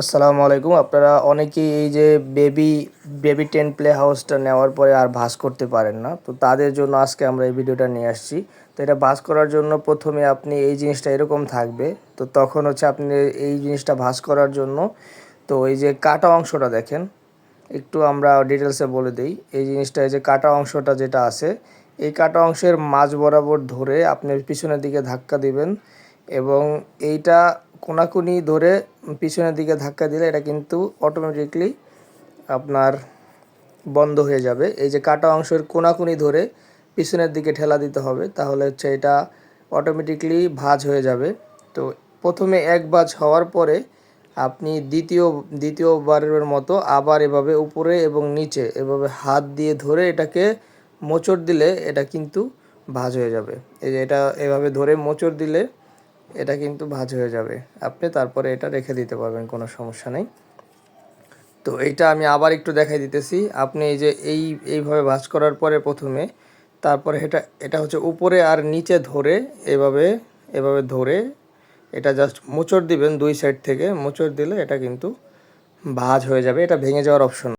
আসসালামু আলাইকুম। আপনারা অনেকেই এই যে বেবি বেবি টেন প্লে হাউসটা নেওয়ার পরে আর ভাস করতে পারেন না। তো তাদের জন্য আজকে আমরা এই ভিডিওটা নিয়ে আসছি। তো এটা ভাস করার জন্য প্রথমে আপনি এই জিনিসটা এরকম থাকবে। তো তখন হচ্ছে আপনি এই জিনিসটা ভাস করার জন্য, তো এই যে কাটা অংশটা দেখেন, একটু আমরা ডিটেলসে বলে দিই। এই জিনিসটা, এই যে কাটা অংশটা যেটা আছে, এই কাটা অংশের মাঝ বরাবর ধরে আপনি পিছনের দিকে ধাক্কা দিবেন এবং এইটা কোনাকুনি ধরে পিছনের দিকে ধাক্কা দিলে এটা কিন্তু অটোমেটিকলি আপনার বন্ধ হয়ে যাবে। এই যে কাটা অংশের কোনাকুনি ধরে পিছনের দিকে ঠেলা দিতে হবে, তাহলে হচ্ছে এটা অটোমেটিকলি ভাঁজ হয়ে যাবে। তো প্রথমে এক ভাঁজ হওয়ার পরে আপনি দ্বিতীয়, দ্বিতীয়বারের মতো আবার এভাবে উপরে এবং নিচে এভাবে হাত দিয়ে ধরে এটাকে মোচড় দিলে এটা কিন্তু ভাঁজ হয়ে যাবে। এই যে এটা এভাবে ধরে মোচড় দিলে এটা কিন্তু ভাঁজ হয়ে যাবে। আপনি তারপরে এটা রেখে দিতে পারবেন, কোনো সমস্যা নেই। তো এইটা আমি আবার একটু দেখাই দিতেছি। আপনি এই যে এই, এইভাবে ভাঁজ করার পরে প্রথমে তারপরে এটা এটা হচ্ছে উপরে আর নিচে ধরে এভাবে এভাবে ধরে এটা জাস্ট মোচড় দিবেন দুই সাইড থেকে। মোচড় দিলে এটা কিন্তু ভাঁজ হয়ে যাবে। এটা ভেঙে যাওয়ার অপশন